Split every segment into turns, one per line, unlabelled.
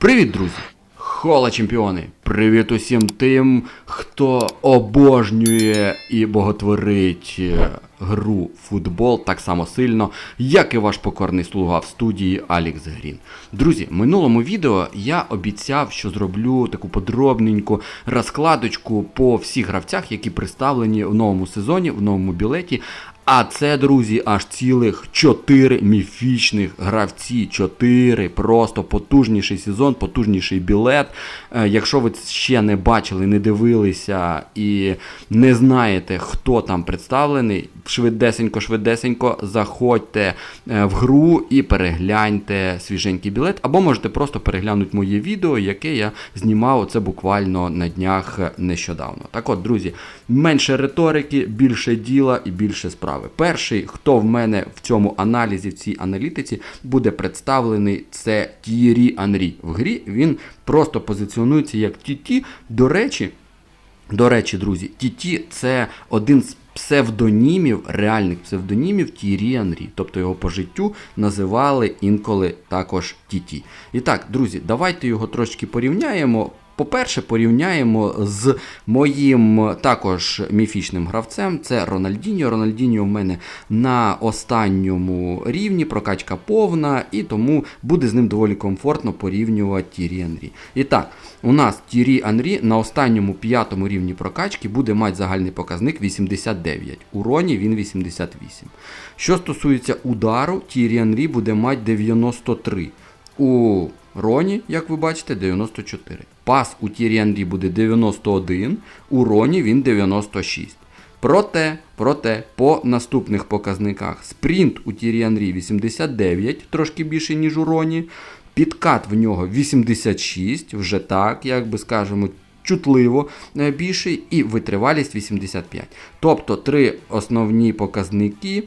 Привіт, друзі! Хола чемпіони! Привіт усім тим, хто обожнює і боготворить е, гру футбол так само сильно, як і ваш покорний слуга в студії Алікс Грін. Друзі, в минулому відео я обіцяв, що зроблю таку подробненьку розкладочку по всіх гравцях, які представлені в новому сезоні, в новому білеті. А це, друзі, аж цілих 4 міфічних гравці. 4 просто потужніший сезон, потужніший білет. Е, Якщо ви ще не бачили, не дивилися і не знаєте, хто там представлений, швидесенько, швидесенько заходьте е, в гру і перегляньте свіженький білет. Або можете просто переглянути моє відео, яке я знімав це буквально на днях е, нещодавно. Так от, друзі, менше риторики, більше діла і більше справи. Перший, хто в мене в цьому аналізі, в цій аналітиці, буде представлений, це Тірі Анрі. В грі він просто позиціонується як Тіті. До речі, до речі, друзі, Тіті це один з псевдонімів, реальних псевдонімів Тірі Анрі. Тобто його по життю називали інколи також Тіті. І так, друзі, давайте його трошки порівняємо. По-перше, порівняємо з моїм також міфічним гравцем. Це Рональдіньо. Рональдіньо в мене на останньому рівні, прокачка повна, і тому буде з ним доволі комфортно порівнювати Тірі Анрі. І так, у нас Тірі Анрі на останньому п'ятому рівні прокачки буде мати загальний показник 89. У Роні він 88. Що стосується удару, Тірі Анрі буде мати 93. У Роні, як ви бачите, 94. Пас у Тірі Анрі буде 91, у Роні він 96. Проте, проте, по наступних показниках спринт у Тірі Анрі 89, трошки більше, ніж у Роні. Підкат в нього 86, вже так, як би скажемо, чутливо е, більший, і витривалість 85. Тобто три основні показники.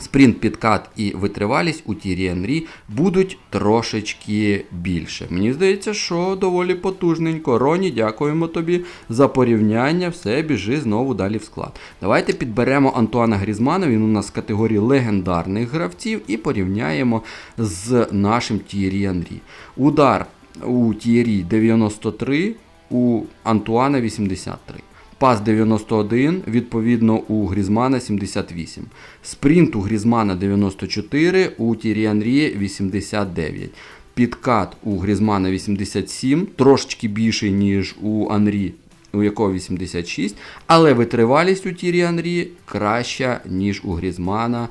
Спринт, підкат і витривалість у Тірі Анрі будуть трошечки більше. Мені здається, що доволі потужненько. Роні, дякуємо тобі за порівняння. Все, біжи знову далі в склад. Давайте підберемо Антуана Грізмана, він у нас з категорії легендарних гравців, і порівняємо з нашим Тірі Анрі. Удар у Тірі 93, у Антуана 83. Пас 91, відповідно, у Грізмана 78. Спринт у Грізмана 94, у Тірі Анрі 89. Підкат у Грізмана 87, трошечки більший, ніж у Анрі, у якого 86. Але витривалість у Тірі Анрі краща, ніж у Грізмана.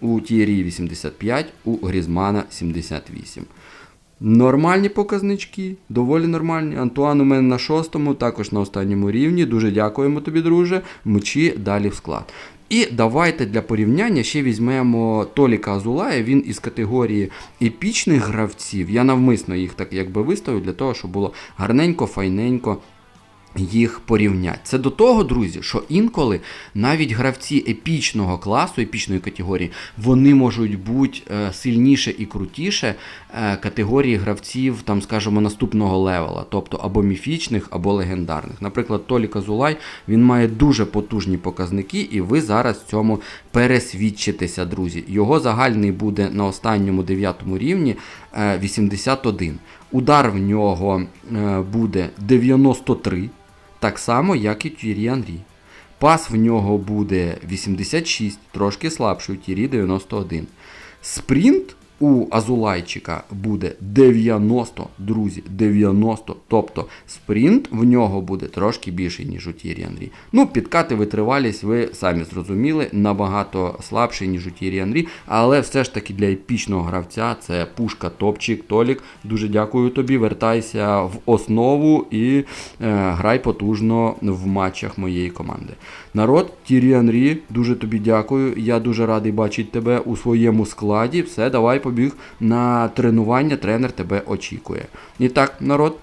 У Тірі 85, у Грізмана 78. Нормальні показнички, доволі нормальні. Антуан у мене на шостому, також на останньому рівні. Дуже дякуємо тобі, друже. Мчі далі в склад. І давайте для порівняння ще візьмемо Толіка Азулая. Він із категорії епічних гравців. Я навмисно їх так якби виставив для того, щоб було гарненько, файненько. Їх порівняти. Це до того, друзі, що інколи навіть гравці епічного класу, епічної категорії, вони можуть бути е, сильніше і крутіше е, категорії гравців, там, скажімо, наступного левела, тобто або міфічних, або легендарних. Наприклад, Толі Казулай він має дуже потужні показники, і ви зараз цьому пересвідчитеся, друзі. Його загальний буде на останньому дев'ятому рівні е, 81. Удар в нього е, буде 93 так само, як і Тірі Анрі. Пас в нього буде 86, трошки слабший у Тірі 91. Спринт у Азулайчика буде 90, друзі, 90. Тобто спринт в нього буде трошки більший, ніж у Тірі Анрі. Ну, підкати витривалість, ви самі зрозуміли, набагато слабший, ніж у Тірі Анрі. Але все ж таки для епічного гравця це пушка, топчик, Толік. Дуже дякую тобі. Вертайся в основу і е, грай потужно в матчах моєї команди. Народ, Тірі Анрі, дуже тобі дякую. Я дуже радий бачити тебе у своєму складі. Все, давай побіг на тренування, тренер тебе очікує. І так, народ.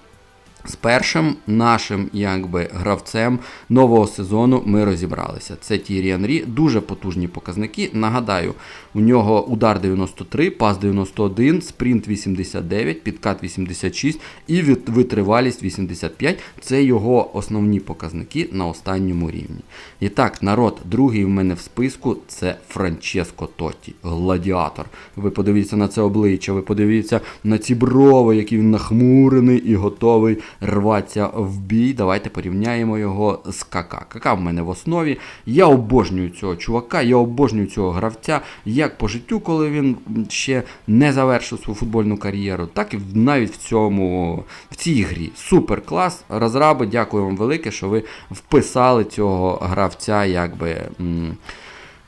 З першим нашим якби гравцем нового сезону ми розібралися. Це Тірі Анрі, дуже потужні показники. Нагадаю, у нього удар 93, пас 91, спринт 89, підкат 86 і витривалість 85. Це його основні показники на останньому рівні. І так, народ, другий в мене в списку це Франческо Тотті, гладіатор. Ви подивіться на це обличчя, ви подивіться на ці брови, які він нахмурений і готовий рватися в бій. Давайте порівняємо його з Кака. Кака в мене в основі. Я обожнюю цього чувака, я обожнюю цього гравця, як по життю, коли він ще не завершив свою футбольну кар'єру, так і навіть в цьому в цій грі. Супер клас. Розраби, дякую вам велике, що ви вписали цього гравця, якби.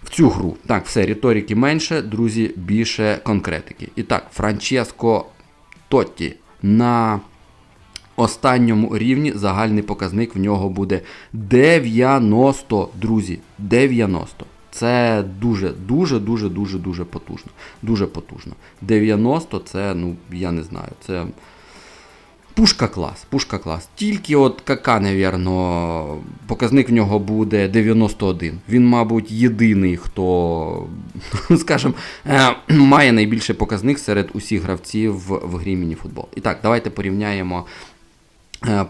в цю гру. Так, все, риторики менше, друзі, більше конкретики. І так, Франческо Тотті на останньому рівні загальний показник в нього буде 90, друзі. 90. Це дуже, дуже, дуже, потужно. Дуже потужно. 90 це, ну, я не знаю, це. Пушка клас, пушка клас. Тільки от КК, навірно, показник в нього буде 91. Він, мабуть, єдиний, хто, скажімо, е, має найбільший показник серед усіх гравців в, грі мініфутбол. І так, давайте порівняємо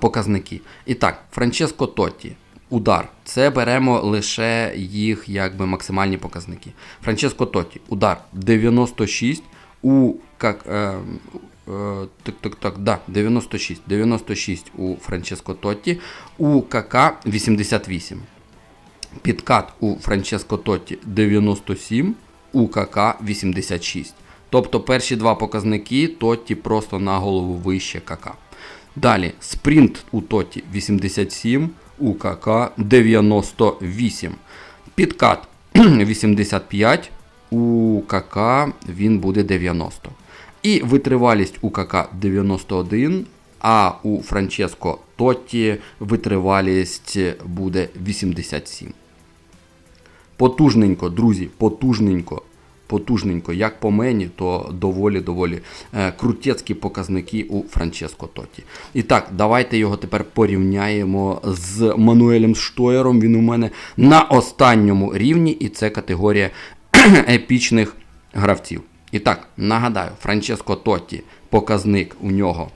показники. І так, Франческо Тотті. Удар. Це беремо лише їх якби максимальні показники. Франческо Тотті. Удар 96 у как, е, е, так, так, так, да, 96. 96 у Франческо Тотті, у КК 88. Підкат у Франческо Тотті 97, у КК 86. Тобто перші два показники Тотті просто на голову вище КК. Далі спринт у Тоті 87, у КК 98. Підкат 85, у КК він буде 90. І витривалість у КК 91, а у Франческо Тотті витривалість буде 87. Потужненько, друзі, потужненько. Потужненько, як по мені, то доволі-доволі е, крутецькі показники у Франческо Тоті. І так, давайте його тепер порівняємо з Мануелем Штоєром. Він у мене на останньому рівні, і це категорія епічних гравців. І так, нагадаю, Франческо Тотті, показник у нього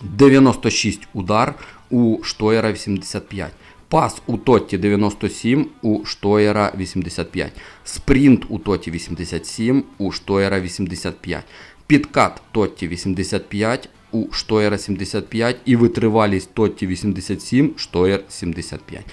96 удар, у Штоєра 85. Пас у Тотті 97, у Штоєра 85. Спринт у Тотті 87, у Штоєра 85. Підкат Тотті 85, у Штоєра 75 і витривалість Тотті 87, Штоєр 75.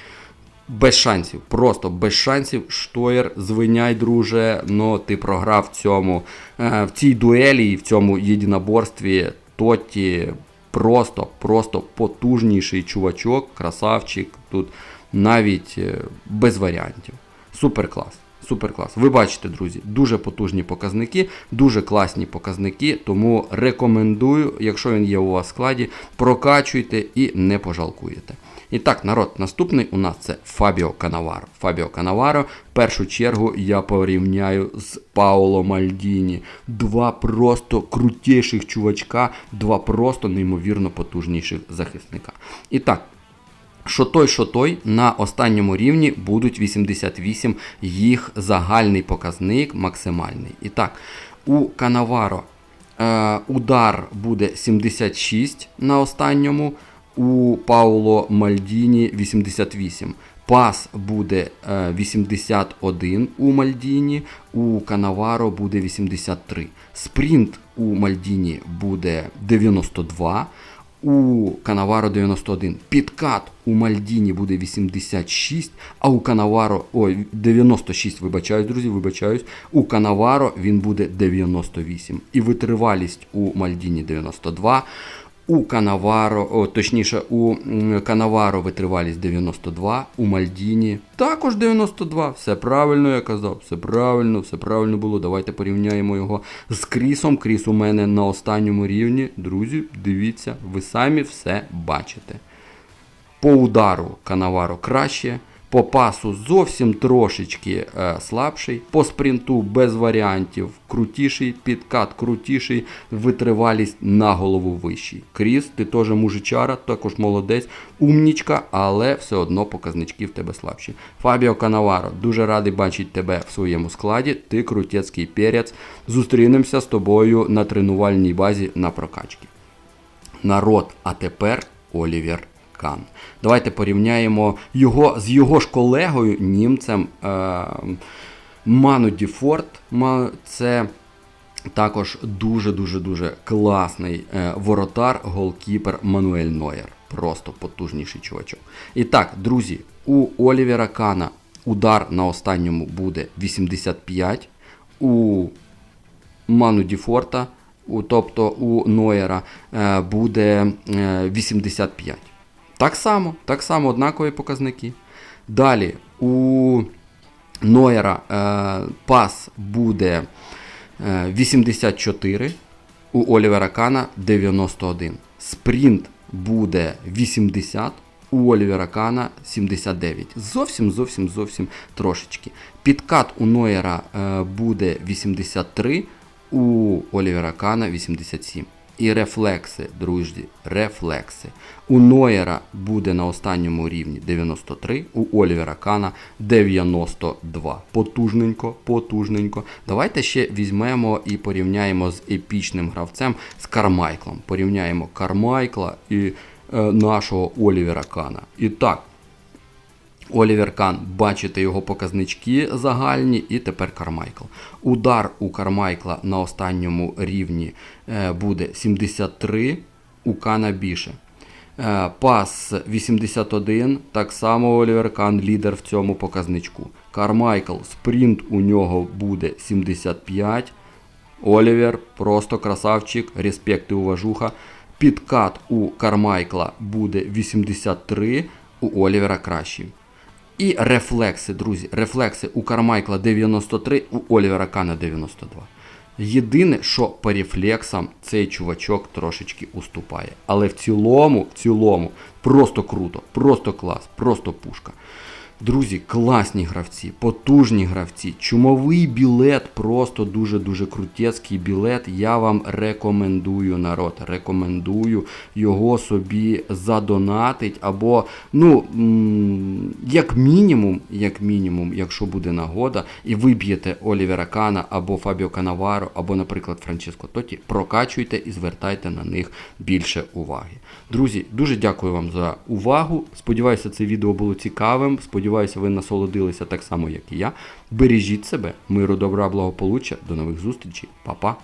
Без шансів, просто без шансів. Штоєр, звиняй, друже. Ну ти програв в цьому е, в цій дуелі і в цьому єдиноборстві. Тотті просто, просто потужніший чувачок, красавчик. Тут навіть е, без варіантів. Супер клас. Супер клас. Ви бачите, друзі, дуже потужні показники, дуже класні показники. Тому рекомендую, якщо він є у вас в складі, прокачуйте і не пожалкуєте. І так, народ, наступний у нас це Фабіо Канаваро. Фабіо Канаваро, в першу чергу я порівняю з Пауло Мальдіні. Два просто крутіших чувачка, два просто неймовірно потужніших захисника. І так, що той, що той, на останньому рівні будуть 88 їх загальний показник максимальний. І так, у Канаваро е, удар буде 76 на останньому, у Пауло Мальдіні 88. Пас буде е, 81 у Мальдіні, у Канаваро буде 83. Спринт у Мальдіні буде 92. У Канаваро 91. Підкат у Мальдіні буде 86, а у Канаваро. Ой, 96, вибачаюсь, друзі, вибачаюсь. У Канаваро він буде 98. І витривалість у Мальдіні 92. У Канаваро, о, точніше, у Канаваро витривалість 92, у Мальдіні також 92. Все правильно я казав, все правильно, все правильно було. Давайте порівняємо його з Крісом. Кріс у мене на останньому рівні. Друзі, дивіться, ви самі все бачите. По удару Канаваро краще, По пасу зовсім трошечки е, слабший, по спринту без варіантів крутіший, підкат крутіший, витривалість на голову вищий. Кріс, ти теж мужичара, також молодець, умнічка, але все одно показнички в тебе слабші. Фабіо Канаваро, дуже радий бачити тебе в своєму складі. Ти крутецький перець. Зустрінемося з тобою на тренувальній базі на прокачки. Народ, а тепер Олівер Кан. Давайте порівняємо його з його ж колегою, німцем е, Ману Діфорт. Це також дуже-дуже дуже класний е, воротар, голкіпер Мануель Нойер. Просто потужніший чувачок. І так, друзі, у Олівера Кана удар на останньому буде 85. У Ману Діфорта, у, тобто у Нойера, е, буде е, 85. Так само, так само однакові показники. Далі у Нойера е, пас буде е, 84, у Олівера Кана 91. Спринт буде 80, у Олівера Кана 79. Зовсім, зовсім, зовсім трошечки. Підкат у Нойера е, буде 83, у Олівера Кана 87. І рефлекси, друзі, рефлекси. У Нойера буде на останньому рівні 93, у Олівера Кана 92. Потужненько, потужненько. Давайте ще візьмемо і порівняємо з епічним гравцем з Кармайклом. Порівняємо Кармайкла і е, нашого Олівера Кана. І так, Олівер Кан, бачите його показнички загальні, і тепер Кармайкл. Удар у Кармайкла на останньому рівні е, буде 73, у Кана більше. Е, Пас 81, так само Олівер Кан лідер в цьому показничку. Кармайкл, спринт у нього буде 75. Олівер просто красавчик, респект і уважуха. Підкат у Кармайкла буде 83, у Олівера кращий. І рефлекси, друзі. Рефлекси у Кармайкла 93, у Олівера Кана 92. Єдине, що по рефлексам цей чувачок трошечки уступає. Але в цілому, в цілому, просто круто, просто клас, просто пушка. Друзі, класні гравці, потужні гравці. Чумовий білет, просто дуже-дуже крутецький білет. Я вам рекомендую, народ. Рекомендую його собі задонатить. Або, ну, як мінімум, як мінімум, якщо буде нагода, і ви б'єте Олівера Кана або Фабіо Канаваро, або, наприклад, Франческо Тоті, прокачуйте і звертайте на них більше уваги. Друзі, дуже дякую вам за увагу. Сподіваюся, це відео було цікавим. Сподіваюся, ви насолодилися так само, як і я. Бережіть себе, миру, добра, благополуччя. До нових зустрічей. Па-па.